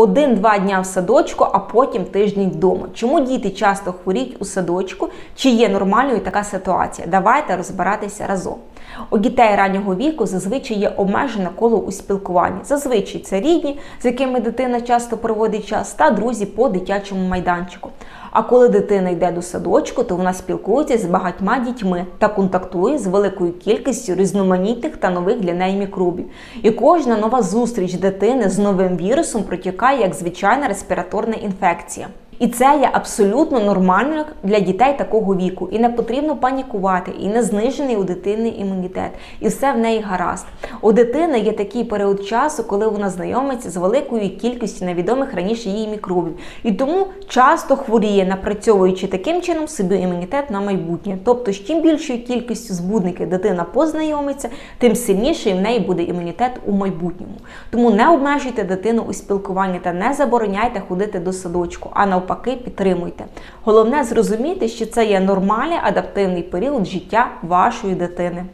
один-два дня в садочку, а потім тиждень вдома. Чому діти часто хворіють у садочку? Чи є нормальною така ситуація? Давайте розбиратися разом. У дітей раннього віку зазвичай є обмежене коло у спілкуванні. Зазвичай це рідні, з якими дитина часто проводить час, та друзі по дитячому майданчику. А коли дитина йде до садочку, то вона спілкується з багатьма дітьми та контактує з великою кількістю різноманітних та нових для неї мікробів. І кожна нова зустріч дитини з новим вірусом протікає як звичайна респіраторна інфекція. І це є абсолютно нормально для дітей такого віку. І не потрібно панікувати, і не знижений у дитини імунітет. І все в неї гаразд. У дитини є такий період часу, коли вона знайомиться з великою кількістю невідомих раніше її мікробів. І тому часто хворіє, напрацьовуючи таким чином собі імунітет на майбутнє. Тобто, чим більшою кількістю збудників дитина познайомиться, тим сильніший в неї буде імунітет у майбутньому. Тому не обмежуйте дитину у спілкуванні та не забороняйте ходити до садочку, а навпаки, підтримуйте. Головне зрозуміти, що це є нормальний адаптивний період життя вашої дитини.